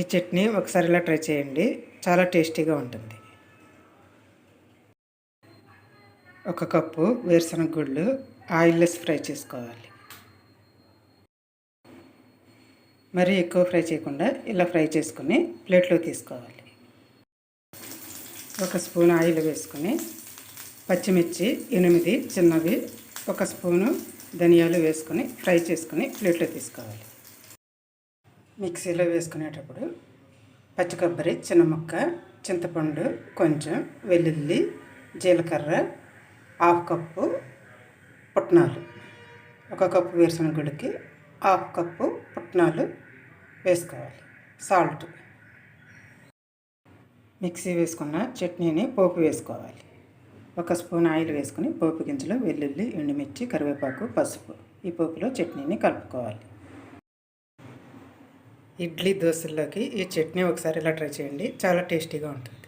ఈ చట్నీ ఒకసారి ఇలా ట్రై చేయండి. చాలా టేస్టీగా ఉంటుంది. ఒక కప్పు వేరుశనగ గుళ్ళు ఆయిల్లెస్ ఫ్రై చేసుకోవాలి. మరీ ఎక్కువ ఫ్రై చేయకుండా ఇలా ఫ్రై చేసుకుని ప్లేట్లో తీసుకోవాలి. ఒక స్పూన్ ఆయిల్ వేసుకొని పచ్చిమిర్చి ఎనిమిది చిన్నవి ఒక స్పూను ధనియాలు వేసుకొని ఫ్రై చేసుకుని ప్లేట్లో తీసుకోవాలి. మిక్సీలో వేసుకునేటప్పుడు పచ్చి కొబ్బరి చిన్న ముక్క చింతపండు కొంచెం వెల్లుల్లి జీలకర్ర హాఫ్ కప్పు పుట్నాలు. ఒక కప్పు వేరుశనగ గుడికి హాఫ్ కప్పు పుట్నాలు వేసుకోవాలి. సాల్ట్. మిక్సీ వేసుకున్న చట్నీని పోపు వేసుకోవాలి. ఒక స్పూన్ ఆయిల్ వేసుకుని పోపు గింజలు వెల్లుల్లి ఎండుమిర్చి కరివేపాకు పసుపు ఈ పోపులో చట్నీని కలుపుకోవాలి. ఇడ్లీ దోశల్లోకి ఈ చట్నీ ఒకసారి ఇలా ట్రై చేయండి. చాలా టేస్టీగా ఉంటుంది.